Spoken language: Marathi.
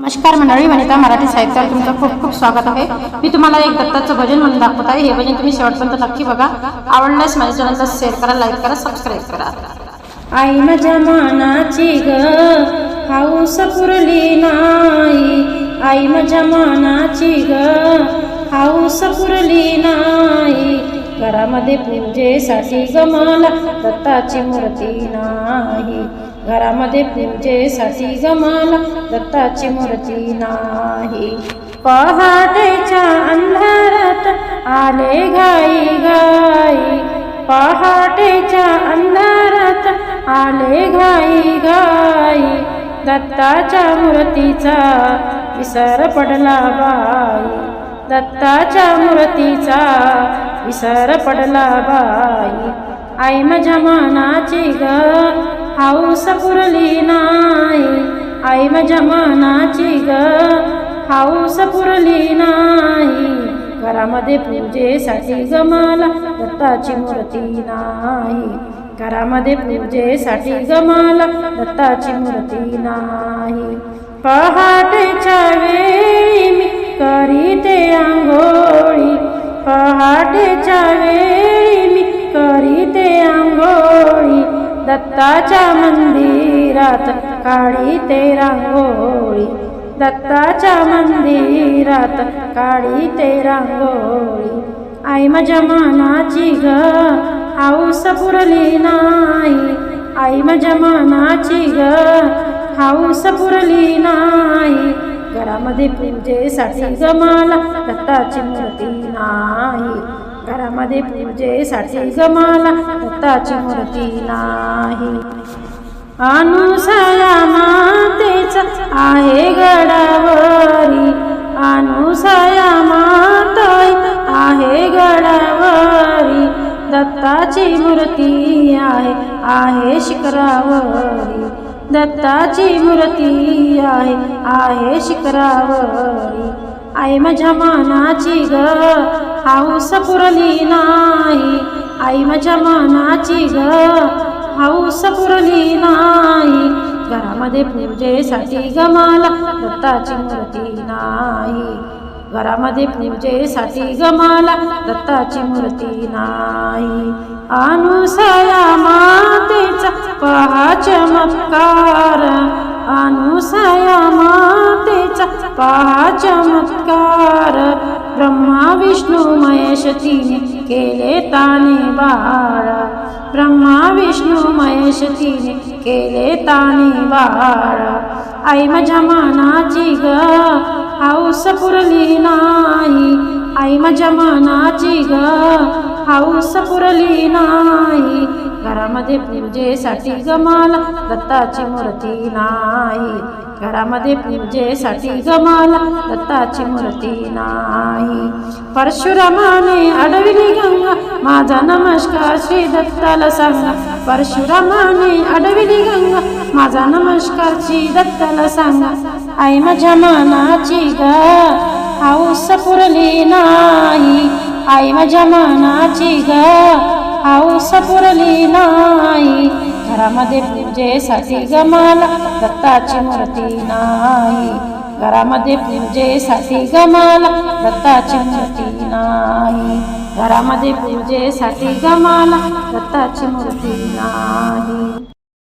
नमस्कार मंडळी वनिता मराठी साहित्यावर तुमचं खूप खूप स्वागत आहे. मी तुम्हाला एक दत्ताचं भजन म्हणून दाखवत आहे. हे भजन तुम्ही शेवटपर्यंत नक्की बघा. आवडल्यास माझ्या चॅनलला शेअर करा लाईक करा सबस्क्राईब करा. आई माझ्या मानाची ग हाऊस पुरली नाही. आई माझ्या मानाची ग हाऊस पुरली नाही. घरामध्ये पूजेसाठी गमाला मला दत्ताची मूर्ती नाही. घरामध्ये पूजेसाठी ग दत्ताची मूर्ती नाही. पहाटेच्या अंधारात आले गाई गाई पहाटेच्या अंधारात आले घाई घाई. दत्ताच्या मूर्तीचा विसर पडला बाई. दत्ताच्या मूर्तीचा विसर पडला बाई. आई माझ्या मानाची ग हाऊस पुरली नाही. आई माझ्या मानाची ग. हाऊस पुरली नाही. घरामध्ये पूजेसाठी ग मला दत्ताची मूर्ती नाही. घरामध्ये पूजेसाठी ग दत्ताची मूर्ती नाही. पहाटेच्या वेळी मी करीते आंघोळी दत्ताच्या मंदिरात काढीते रांगोळी दत्ताच्या मंदिरात काळी ते रांगोळी आई माझ्या मानाची ग हाऊस पुरली नाही. आई माझ्या मानाची ग हाऊस पुरली नाही. घरामध्ये पूजेसाठी ग मला दत्ताची मूर्ती नाही. घरामध्ये पूजेसाठी जमाला मला दत्ताची मूर्ती नाही. अनुसया मातेचा आहे गडावरी. अनुसया माताई आहे गडावरी. दत्ताची मूर्ती आहे आहे शिखरावरी. दत्ताची मूर्ती आहे आहे शिखरावरी. आई माझ्या मानाची ग. हाऊस पुरली नाही. आई माझ्या मानाची ग. हाऊस पुरली नाही. घरामध्ये पूजेसाठी ग मला दत्ताची मूर्ती नाही. घरामध्ये पूजेसाठी गमाला दत्ताची मूर्ती नाही. अनुसया मातेचा पहा चमत्कार पहा चमत्कार. ब्रह्मा विष्णू महेश तिने केले ताने बाळा. ब्रह्मा विष्णू महेश तिने केले ताने बाळा. आई माझ्या मानाची ग हाऊस पुरली नाही. आई माझ्या मानाची ग हाऊस पुरली नाही. घरामध्ये पूजेसाठी ग दत्ताची मूर्ती नाही. घरामध्ये पूजेसाठी गमाला दत्ताची मूर्ती नाही. परशुरामाने अडविली गंगा माझा नमस्कार श्री दत्ताला सांगा. परशुरामाने अडविली गंगा माझा नमस्कार श्री दत्ताला सांगा. आई माझ्या मनाची ग हाऊस पुरली नाही. आई माझ्या मनाची ग हाऊस पुरली नाही घरामध्ये पूजेसाठी ग मला दत्ताची मूर्ती नाही घरामध्ये पूजेसाठी ग मला दत्ताची मूर्ती नाही घरामध्ये पूजेसाठी ग मला दत्ताची मूर्ती नाही